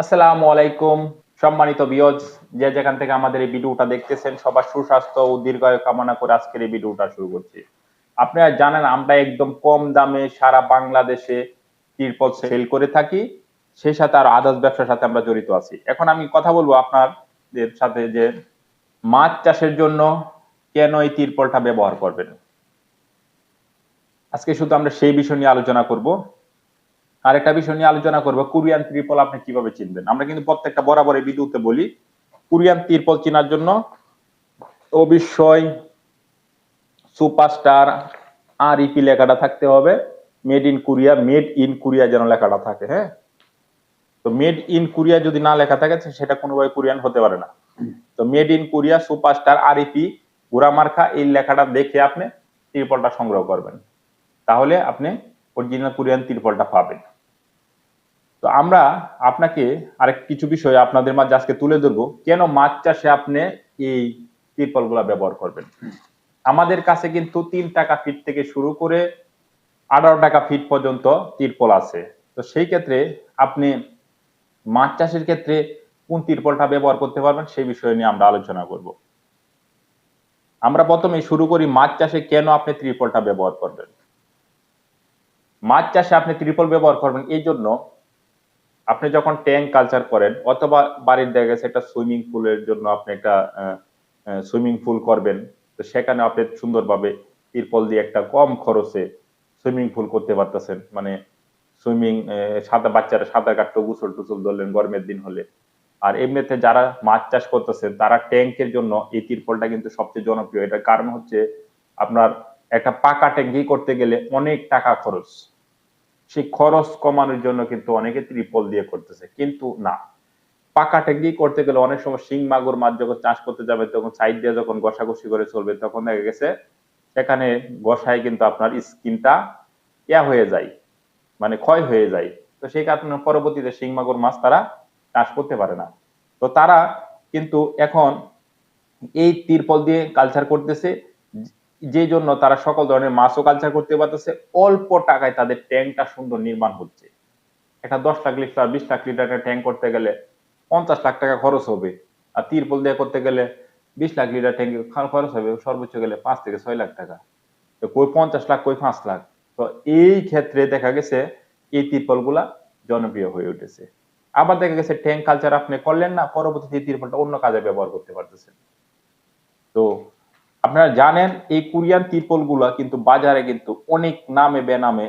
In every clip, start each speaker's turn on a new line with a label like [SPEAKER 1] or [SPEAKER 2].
[SPEAKER 1] আসসালামু আলাইকুম, সম্মানিত বিয়জ যে যেখান থেকে আমাদের এই ভিডিওটা দেখতেছেন, সবার সুস্বাস্থ্য ও দীর্ঘায়ু কামনা করে আজকের এই ভিডিওটা শুরু করছি। আপনারা জানেন, আমরা একদম কম দামে সারা বাংলাদেশে তিরপল সেল করে থাকি, সেই সাথে আর আদার্স ব্যবসার সাথে আমরা জড়িত আছি। এখন আমি কথা বলব আপনাদের সাথে যে মাছ চাষের জন্য কেন এই তিরপলটা ব্যবহার করবেন। আজকে শুধু আমরা সেই বিষয় নিয়ে আলোচনা করব। আরেকটা বিষয় নিয়ে আলোচনা করব। কোরিয়ান ত্রিপল আপনি কীভাবে চিনবেন? আমরা কিন্তু প্রত্যেকটা বরাবর এই ভিডিওতে বলি, কোরিয়ান ত্রিপল চেনার জন্য অবশ্যই সুপারস্টার আর ইপি লেখাটা থাকতে হবে। Made in Korea, made in Korea যেন লেখাটা থাকে হ্যাঁ? তো মেড ইন কোরিয়া যদি না লেখা থাকে সেটা কোনোভাবে কোরিয়ান হতে পারে না। তো মেড ইন কোরিয়া, সুপারস্টার আর ইপি গুড়ামার্খা, এই লেখাটা দেখে আপনি ত্রিপলটা সংগ্রহ করবেন। তাহলে আপনি অরিজিনাল কোরিয়ান ত্রিপলটা পাবেন। তো আমরা আপনাকে আরেক কিছু বিষয় আপনাদের মাঝে আজকে তুলে ধরবো, কেন মাছ চাষে আপনি এই ত্রিপলগুলা ব্যবহার করবেন? আমাদের কাছে কিন্তু তিন টাকা ফিট থেকে শুরু করে আঠারো টাকা ফিট পর্যন্ত তিরপল আছে। তো সেই ক্ষেত্রে আপনি মাছ চাষের ক্ষেত্রে কোন তিরপলটা ব্যবহার করতে পারবেন সেই বিষয় নিয়ে আমরা আলোচনা করব। আমরা প্রথমে শুরু করি মাছ চাষে কেন আপনি ত্রিপলটা ব্যবহার করবেন? মাছ চাষে আপনি ত্রিপল ব্যবহার করবেন, এই জন্য আপনি যখন ট্যাঙ্ক কালচার করেন অথবা বাড়ির দেখা গেছে একটা সুইমিং পুলের জন্য আপনি একটা সুইমিং পুল করবেন, তো সেখানে আপনি সুন্দরভাবে ত্রিপল দিয়ে একটা কম খরচে সুইমিং পুল করতে পারতেছেন। মানে সুইমিং সাদা, বাচ্চারা সাঁতার কাটতে গুসল টুসল ধরলেন গরমের দিন হলে। আর এমনিতে যারা মাছ চাষ করতেছেন, তারা ট্যাঙ্কের জন্য এই ত্রিপলটা কিন্তু সবচেয়ে জনপ্রিয়। এটার কারণ হচ্ছে আপনার একটা পাকা ট্যাঙ্কি করতে গেলে অনেক টাকা খরচ। সেই খরচ কমানোর জন্য কিন্তু অনেকে ত্রিপল দিয়ে করতেছে, কিন্তু না। পাকা ট্যাঙ্কি করতে গেলে অনেক সময় শিং, মাগুর, মাছ যখন চাষ করতে যাবে, তখন সাইড দিয়ে যখন ঘষাঘষি করে চলবে, তখন দেখা গেছে সেখানে গসায় কিন্তু আপনার স্কিনটা ইয়া হয়ে যায় মানে ক্ষয় হয়ে যায়। তো সেই কারণে পরবর্তীতে শিং, মাগুর, মাছ তারা চাষ করতে পারে না। তো তারা কিন্তু এখন এই তিরপল দিয়ে কালচার করতেছে যে জন্য তারা সকল ধরনের মাছও কালচার করতে পারতেছে, অল্প টাকায় তাদের ট্যাঙ্কটা সুন্দর নির্মাণ হচ্ছে। একটা দশ লাখ লিটার, বিশ লাখ লিটারের ট্যাঙ্ক করতে গেলে পঞ্চাশ লাখ টাকা খরচ হবে। আর তিরপল দিয়ে করতে গেলে বিশ লাখ লিটার ট্যাঙ্ক খরচ হবে, সর্বোচ্চ গেলে পাঁচ থেকে ছয় লাখ টাকা। তো কই পঞ্চাশ লাখ, কই পাঁচ লাখ। তো এই ক্ষেত্রে দেখা গেছে এই তিরপলগুলা জনপ্রিয় হয়ে উঠেছে। আবার দেখা গেছে ট্যাঙ্ক কালচার আপনি করলেন না, পরবর্তীতে তিরপলটা অন্য কাজে ব্যবহার করতে পারতেছেন। তো আপনারা জানেন এই কোরিয়ান তিরপলগুলা কিন্তু বাজারে কিন্তু অনেক নামে বেনামে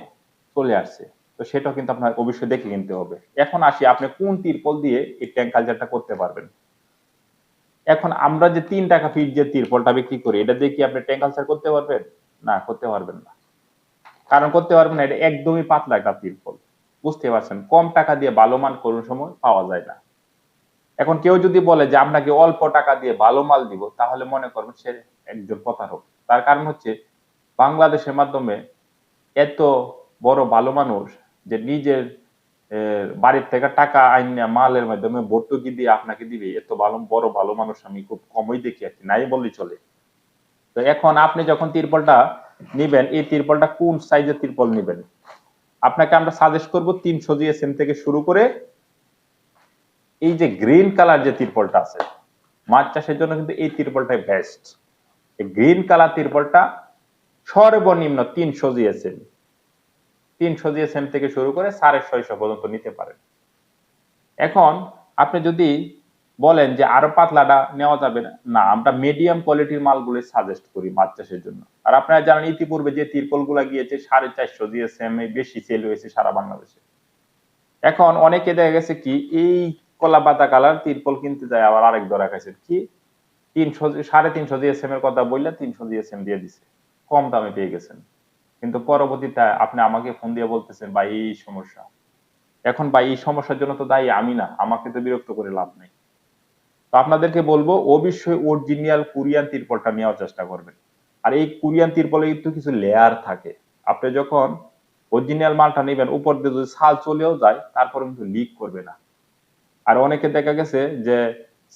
[SPEAKER 1] চলে আসছে। তো সেটাও কিন্তু আপনার অবশ্যই দেখে কিনতে হবে। এখন আসি আপনি কোন তিরপল দিয়ে এই ট্যাঙ্ক কালচারটা করতে পারবেন। এখন আমরা যে তিন টাকা ফিট যে তিরপলটা বিক্রি করি, এটা দিয়ে কি আপনি ট্যাঙ্ক কালচার করতে পারবেন? না, করতে পারবেন না। কারণ করতে পারবেন না, এটা একদমই পাতলা একটা তিরপল। বুঝতে পারছেন? কম টাকা দিয়ে ভালো মান কোন সময় পাওয়া যায় না। এখন কেউ যদি বলে যে আপনাকে অল্প টাকা দিয়ে ভালো মাল দিব? তাহলে মনে করবেন সে একজন প্রতারক। তার কারণ হচ্ছে বাংলাদেশের মাধ্যমে এত বড় ভালো মানুষ যে নিজের বাড়ির থেকে টাকা আইনা মালের মাধ্যমে ভর্তুকি দিয়ে আপনাকে দিবে, এত ভালো, বড় ভালো মানুষ আমি খুব কমই দেখি আর কি, নাই বললেই চলে। তো এখন আপনি যখন তিরপলটা নিবেন, এই তিরপলটা কোন সাইজের তিরপল নিবেন? আপনাকে আমরা সাজেস্ট করব তিনশো জিএসএম থেকে শুরু করে এই যে গ্রিন কালার যে তিরপলটা আছে, মাছ চাষের জন্য কিন্তু এই তিরপলটাই বেস্ট গ্রিন কালার তিরপলটা সর্বনিম্ন তিনশো জিএসএম। তিনশো জিএসএম থেকে শুরু করে সাড়ে ছয়শো পর্যন্ত নিতে পারেন। এখন আপনি যদি বলেন যে আরও পাতলাটা নেওয়া যাবে না আমরা মিডিয়াম কোয়ালিটির মালগুলো সাজেস্ট করি মাছ চাষের জন্য। আর আপনারা জানেন, ইতিপূর্বে যে তিরপলগুলা গিয়েছে, সাড়ে চারশো জিএসএম বেশি সেল হয়েছে সারা বাংলাদেশে। এখন অনেকে দেখা গেছে কি, এই কলা পাতা কালার তিরপল কিনতে যায়, আবার আরেক ধরা খাইছে। কি? তিনশো সাড়ে তিনশো জিএসএম এর কথা বললে তিনশো জিএসএম দিয়ে কম দামে পেয়ে গেছেন। কিন্তু পরবর্তীতে আপনি আমাকে ফোন দিয়ে বলতেছেন, ভাই, এই সমস্যা। এখন ভাই, এই সমস্যার জন্য তো দায়ী আমি না, আমাকে তো বিরক্ত করে লাভ নেই। তো আপনাদেরকে বলব, অবশ্যই অরিজিনাল কোরিয়ান তিরপলটা নেওয়ার চেষ্টা করবেন। আর এই কোরিয়ান তিরপলে কিন্তু কিছু লেয়ার থাকে। আপনি যখন অরিজিনাল মালটা নেবেন, উপর দিয়ে যদি ছাল চলেও যায়, তারপর কিন্তু লিক করবে না। আর অনেকে দেখা গেছে যে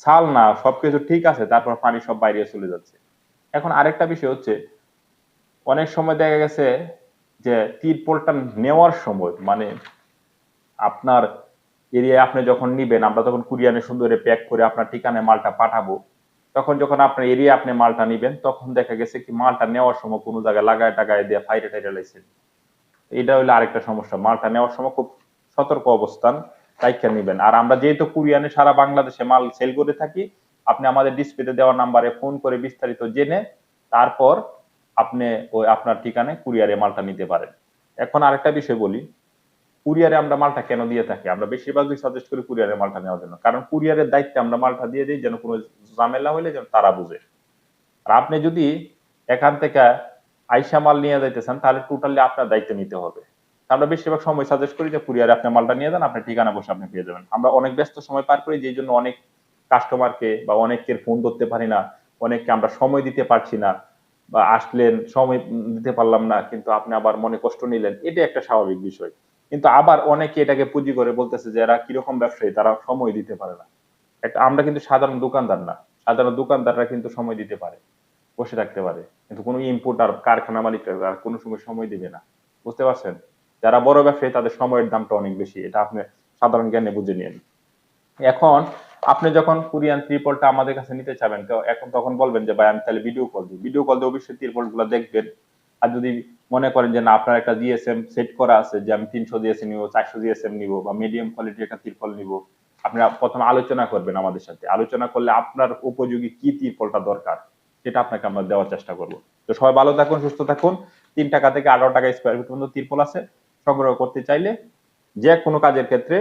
[SPEAKER 1] ছাল না, সবকিছু ঠিক আছে, তারপর পানি সব বাইরে চলে যাচ্ছে। এখন আরেকটা বিষয় হচ্ছে, অনেক সময় দেখা গেছে যে তিরপলটা নেওয়ার সময় মানে আপনার এরিয়ায় আপনি যখন নিবেন, আমরা তখন কুরিয়ানে সুন্দরে প্যাক করে আপনার ঠিকানায় মালটা পাঠাবো। তখন যখন আপনার এরিয়া আপনি মালটা নিবেন, তখন দেখা গেছে কি মালটা নেওয়ার সময় কোনো জায়গায় লাগায় টাগায় দিয়ে, ফাইরে টাইরে লাইছেন এটা হলো আরেকটা সমস্যা। মালটা নেওয়ার সময় খুব সতর্ক অবস্থান। তাইকা নিবেন। আর আমরা যেহেতু কুরিয়ানে সারা বাংলাদেশে মাল সেল করে থাকি, আপনি আমাদের ডিসপ্লেতে দেওয়া নাম্বারে ফোন করে বিস্তারিত জেনে তারপর আপনি ওই আপনার ঠিকানায় কুরিয়ারে মালটা নিতে পারেন। এখন আরেকটা বিষয় বলি, কুরিয়ারে আমরা মালটা কেন দিয়ে থাকি? আমরা বেশিরভাগই সাজেস্ট করি কুরিয়ারে মালটা নেওয়ার জন্য। কারণ কুরিয়ারের দায়িত্বে আমরা মালটা দিয়ে দিই যেন কোনো ঝামেলা হইলে যেন তারা বুঝে। আর আপনি যদি এখান থেকে আইসা মাল নিয়ে যাইতেছেন, তাহলে টোটালি আপনার দায়িত্ব নিতে হবে। আমরা বেশিরভাগ সময় সাজেস্ট করি যে, কুরিয়ারে আপনি মালটা নিয়ে যান আপনার ঠিকানা বসে আপনি পেয়ে যাবেন। আমরা অনেক ব্যস্ত সময় পার করি, যেই জন্য অনেক কাস্টমারকে বা অনেকের ফোন ধরতে পারি না, অনেককে আমরা সময় দিতে পারছি না, বা আসলেন সময় দিতে পারলাম না, কিন্তু আপনি আবার মনে কষ্ট নিলেন এটা একটা স্বাভাবিক বিষয়। কিন্তু আবার অনেকে এটাকে পুঁজি করে বলতেছে যে, এরা কীরকম ব্যবসায়ী? তারা সময় দিতে পারে না। একটা, আমরা কিন্তু সাধারণ দোকানদার না, সাধারণ দোকানদাররা কিন্তু সময় দিতে পারে, বসে থাকতে পারে। কিন্তু কোনো ইম্পোর্টার কারখানা মালিকরা কোনো সময় সময় দিবে না। বুঝতে পারছেন? যারা বড় ব্যবসায়ী, তাদের সময়ের দামটা অনেক বেশি। এটা আপনি সাধারণ জ্ঞানে বুঝে নিন। এখন আপনি যখন কোরিয়ান ত্রিপলটা আমাদের কাছে নিতে চাবেন, তো এখন তখন বলবেন যে, ভাই, আমি তাহলে ভিডিও কল দিই। ভিডিও কল দিয়ে অবশ্যই ত্রিপলগুলো দেখবেন। আর যদি মনে করেন যে, না, আপনার একটা জিএসএম সেট করা আছে যে, আমি তিনশো জিএসএম নিবো, চারশো জিএসএম নিবো বা মিডিয়াম কোয়ালিটির একটা ত্রিপল নিবো, আপনি প্রথমে আলোচনা করবেন আমাদের সাথে। আলোচনা করলে আপনার উপযোগী কি ত্রিপলটা দরকার, সেটা আপনাকে আমরা দেওয়ার চেষ্টা করব। তো সবাই ভালো থাকুন, সুস্থ থাকুন। তিন টাকা থেকে আঠারো টাকা স্কোয়ার ফিট পর্যন্ত ত্রিপল আছে। সংগ্রহ করতে চাইলে যে কোনো কাজের ক্ষেত্রে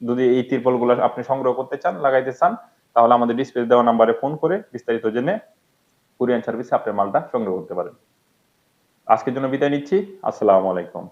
[SPEAKER 1] যদি এই তিরপলগুলো আপনি সংগ্রহ করতে চান, লাগাইতে চান, তাহলে আমাদের ডিসপ্লে দেওয়া নাম্বারে ফোন করে বিস্তারিত জেনে কুরিয়ান সার্ভিসে আপনার মালটা সংগ্রহ করতে পারেন। আজকের জন্য বিদায় নিচ্ছি। আসসালামু আলাইকুম।